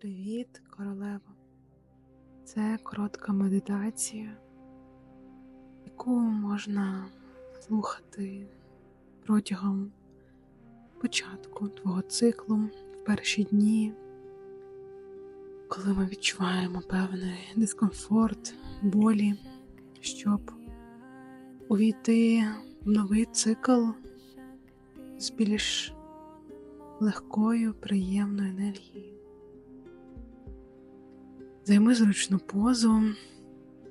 Привіт, королева. Це коротка медитація, яку можна слухати протягом початку твого циклу в перші дні, коли ми відчуваємо певний дискомфорт, болі, щоб увійти в новий цикл з більш легкою, приємною енергією. Займи зручну позу,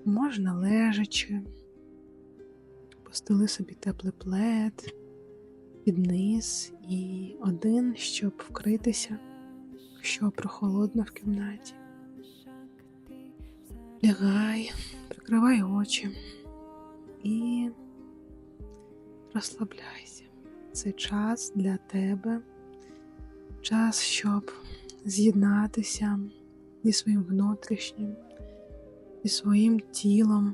можна лежачи, постели собі теплий плед під низ і один, щоб вкритися, якщо прохолодно в кімнаті. Лягай, прикривай очі і розслабляйся. Це час для тебе, час, щоб з'єднатися зі своїм внутрішнім, зі своїм тілом,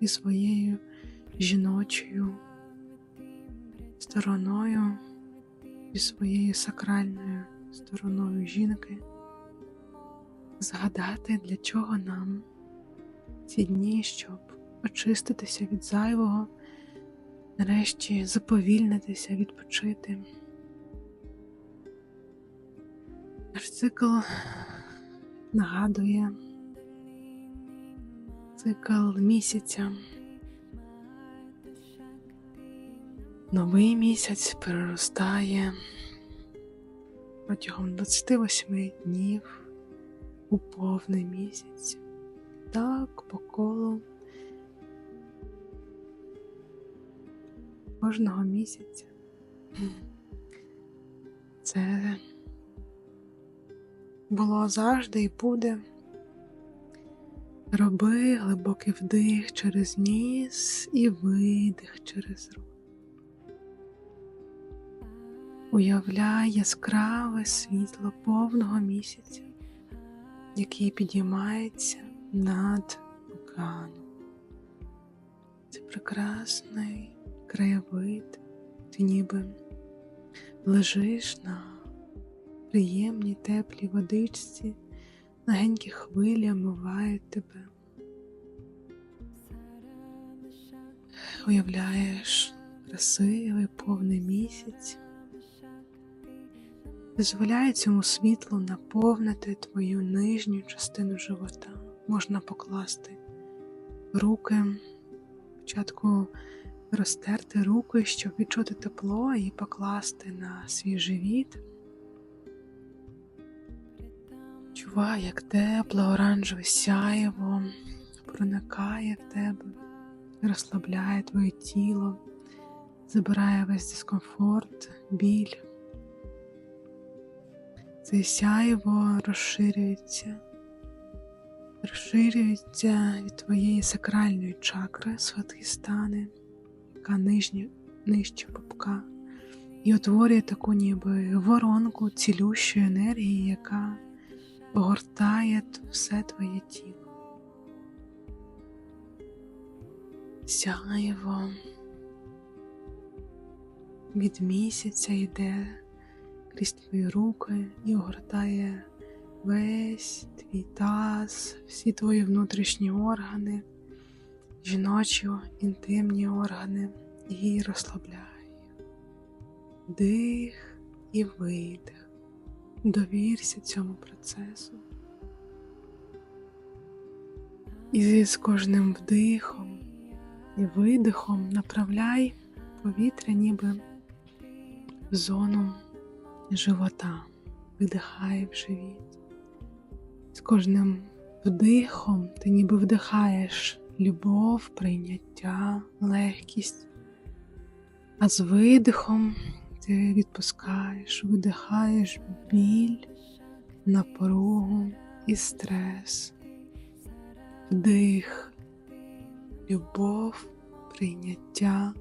зі своєю жіночою стороною, зі своєю сакральною стороною жінки, згадати, для чого нам ці дні, щоб очиститися від зайвого, нарешті заповільнитися, відпочити. Наш цикл нагадує цикл місяця. Новий місяць переростає протягом 28 днів у повний місяць. Так по колу кожного місяця. Це було завжди і буде. Роби глибокий вдих через ніс і видих через рот. Уявляй яскраве світло повного місяця, який підіймається над океаном. Це прекрасний краєвид, ти ніби лежиш на приємній теплій водичці, легенькі хвилі омивають тебе. Уявляєш красивий повний місяць, дозволяє цьому світлу наповнити твою нижню частину живота. Можна покласти руки, спочатку розтерти руки, щоб відчути тепло і покласти на свій живіт. Чувай, як тепле оранжеве сяєво проникає в тебе, розслабляє твоє тіло, забирає весь дискомфорт, біль. Це сяєво розширюється, розширюється від твоєї сакральної чакри сватхістани, яка нижня, нижче попка, і утворює таку ніби воронку цілющої енергії, яка огортає все твоє тіло. Сяєво від місяця йде крізь твої руки і огортає весь твій таз, всі твої внутрішні органи, жіночі інтимні органи і розслабляє. Дих і видих. Довірся цьому процесу. І з кожним вдихом і видихом направляй повітря ніби в зону живота, видихай в живіт. З кожним вдихом ти ніби вдихаєш любов, прийняття, легкість, а з видихом ти відпускаєш, видихаєш біль, напругу і стрес, вдих, любов, прийняття,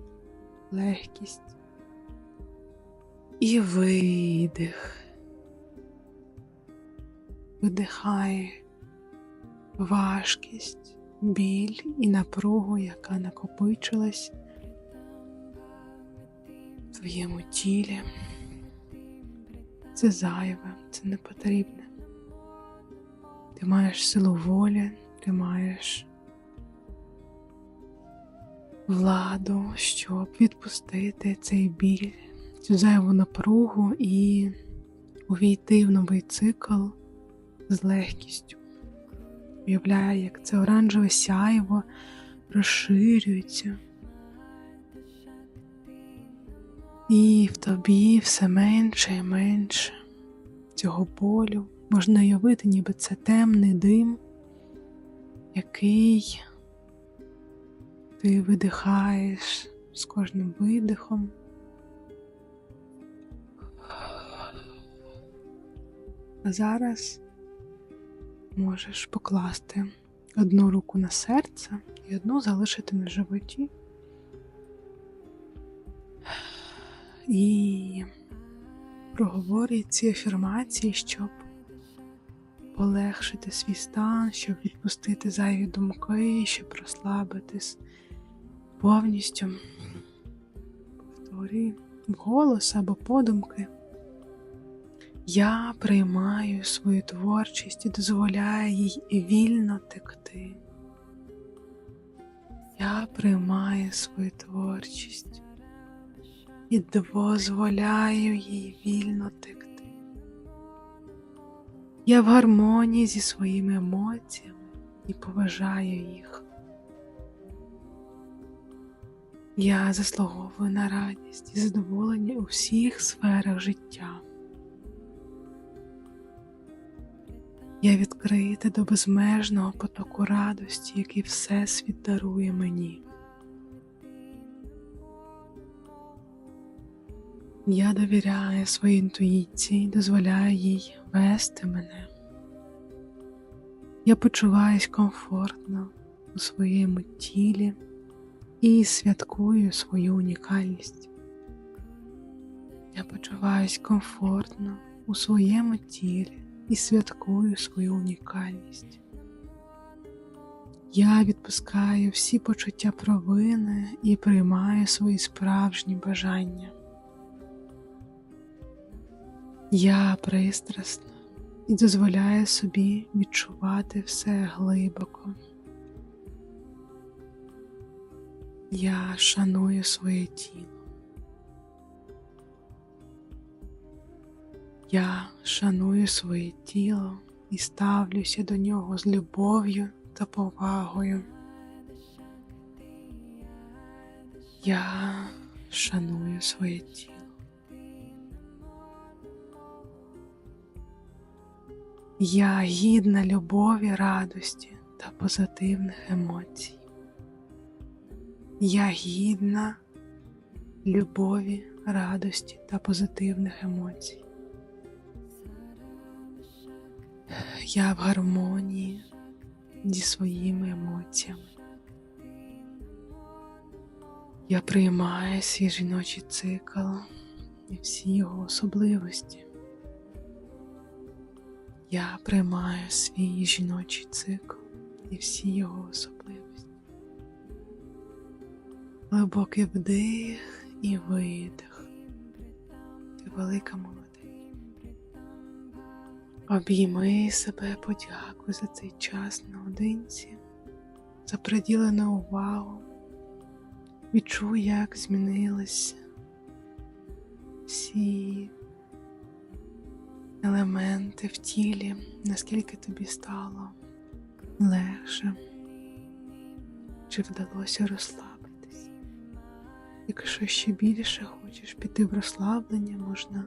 легкість. І видих. Видихай важкість, біль і напругу, яка накопичилась твоєму тілі. Це зайве, це не потрібне. Ти маєш силу волі, ти маєш владу, щоб відпустити цей біль, цю зайву напругу і увійти в новий цикл з легкістю. Уявляю, як це оранжеве сяйво розширюється. І в тобі все менше і менше цього болю. Можна уявити, ніби це темний дим, який ти видихаєш з кожним видихом. А зараз можеш покласти одну руку на серце і одну залишити на животі. І проговорюй ці афірмації, щоб полегшити свій стан, щоб відпустити зайві думки, щоб розслабитись повністю. Повторюй вголос або подумки. Я приймаю свою творчість і дозволяю їй вільно текти. Я приймаю свою творчість і дозволяю їй вільно текти. Я в гармонії зі своїми емоціями і поважаю їх. Я заслуговую на радість і задоволення у всіх сферах життя. Я відкрита до безмежного потоку радості, який Всесвіт дарує мені. Я довіряю своїй інтуїції, дозволяю їй вести мене. Я почуваюсь комфортно у своєму тілі і святкую свою унікальність. Я почуваюсь комфортно у своєму тілі і святкую свою унікальність. Я відпускаю всі почуття провини і приймаю свої справжні бажання. Я пристрасна і дозволяю собі відчувати все глибоко. Я шаную своє тіло. Я шаную своє тіло і ставлюся до нього з любов'ю та повагою. Я шаную своє тіло. Я гідна любові, радості та позитивних емоцій. Я гідна любові, радості та позитивних емоцій. Я в гармонії зі своїми емоціями. Я приймаю свій жіночий цикл і всі його особливості. Я приймаю свій жіночий цикл і всі його особливості. Глибокий вдих і видих. Ти велика молодець. Обійми себе, подякуй за цей час наодинці, за приділену увагу. Відчуй, як змінилися всі елементи в тілі, наскільки тобі стало легше, чи вдалося розслабитись. Якщо ще більше хочеш піти в розслаблення, можна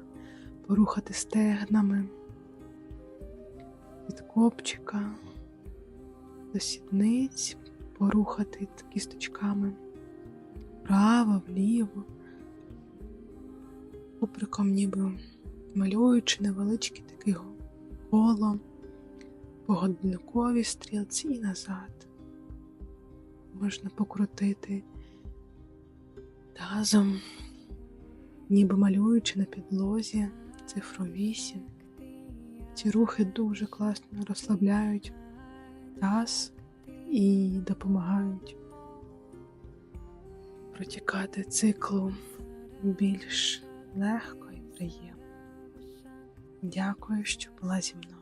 порухати стегнами від копчика до сідниць, порухати кісточками вправо, вліво, куприком ніби малюючи невеличке таке коло по стрілці і назад. Можна покрутити тазом, ніби малюючи на підлозі цифру 8. Ці рухи дуже класно розслабляють таз і допомагають протікати циклу більш легко і приємно. Дякую, що була зі мною.